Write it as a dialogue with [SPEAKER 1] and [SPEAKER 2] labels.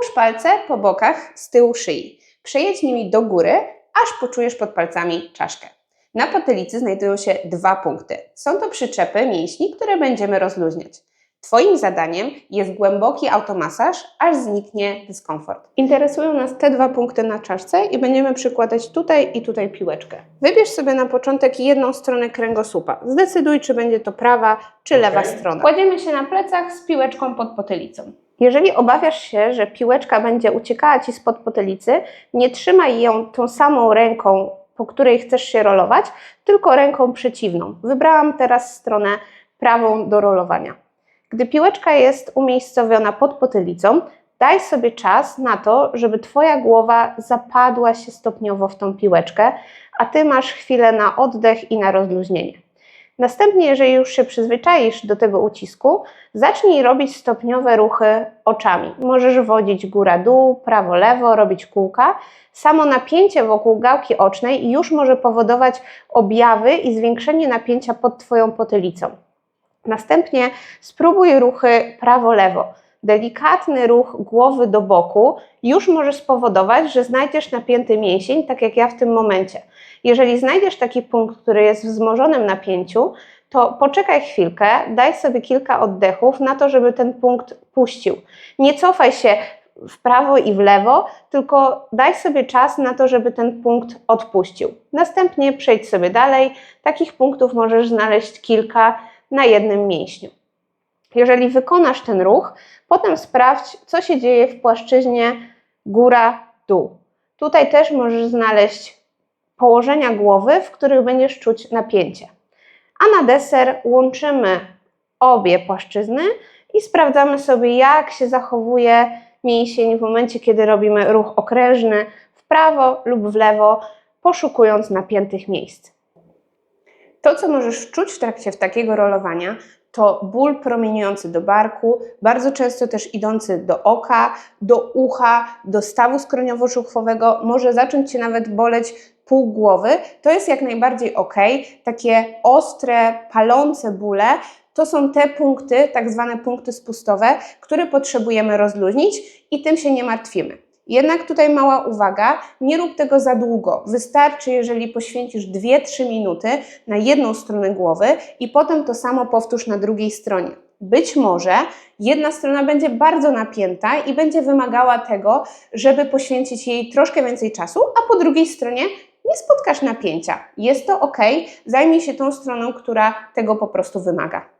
[SPEAKER 1] Połóż palce po bokach z tyłu szyi. Przejedź nimi do góry, aż poczujesz pod palcami czaszkę. Na potylicy znajdują się dwa punkty. Są to przyczepy mięśni, które będziemy rozluźniać. Twoim zadaniem jest głęboki automasaż, aż zniknie dyskomfort. Interesują nas te dwa punkty na czaszce i będziemy przykładać tutaj i tutaj piłeczkę. Wybierz sobie na początek jedną stronę kręgosłupa. Zdecyduj, czy będzie to prawa czy lewa
[SPEAKER 2] Okej.
[SPEAKER 1] strona. Kładziemy się na plecach z piłeczką pod potylicą. Jeżeli obawiasz się, że piłeczka będzie uciekała Ci spod potylicy, nie trzymaj ją tą samą ręką, po której chcesz się rolować, tylko ręką przeciwną. Wybrałam teraz stronę prawą do rolowania. Gdy piłeczka jest umiejscowiona pod potylicą, daj sobie czas na to, żeby Twoja głowa zapadła się stopniowo w tą piłeczkę, a Ty masz chwilę na oddech i na rozluźnienie. Następnie, jeżeli już się przyzwyczaisz do tego ucisku, zacznij robić stopniowe ruchy oczami. Możesz wodzić góra-dół, prawo-lewo, robić kółka. Samo napięcie wokół gałki ocznej już może powodować objawy i zwiększenie napięcia pod Twoją potylicą. Następnie spróbuj ruchy prawo-lewo. Delikatny ruch głowy do boku już może spowodować, że znajdziesz napięty mięsień, tak jak ja w tym momencie. Jeżeli znajdziesz taki punkt, który jest w wzmożonym napięciu, to poczekaj chwilkę, daj sobie kilka oddechów na to, żeby ten punkt puścił. Nie cofaj się w prawo i w lewo, tylko daj sobie czas na to, żeby ten punkt odpuścił. Następnie przejdź sobie dalej. Takich punktów możesz znaleźć kilka na jednym mięśniu. Jeżeli wykonasz ten ruch, potem sprawdź, co się dzieje w płaszczyźnie góra-dół. Tutaj też możesz znaleźć położenia głowy, w których będziesz czuć napięcie. A na deser łączymy obie płaszczyzny i sprawdzamy sobie, jak się zachowuje mięsień w momencie, kiedy robimy ruch okrężny w prawo lub w lewo, poszukując napiętych miejsc. To, co możesz czuć w trakcie takiego rolowania, to ból promieniujący do barku, bardzo często też idący do oka, do ucha, do stawu skroniowo-żuchwowego, może zacząć Cię nawet boleć pół głowy. To jest jak najbardziej ok. Takie ostre, palące bóle to są te punkty, tak zwane punkty spustowe, które potrzebujemy rozluźnić i tym się nie martwimy. Jednak tutaj mała uwaga, nie rób tego za długo. Wystarczy, jeżeli poświęcisz 2-3 minuty na jedną stronę głowy i potem to samo powtórz na drugiej stronie. Być może jedna strona będzie bardzo napięta i będzie wymagała tego, żeby poświęcić jej troszkę więcej czasu, a po drugiej stronie nie spotkasz napięcia. Jest to ok, zajmij się tą stroną, która tego po prostu wymaga.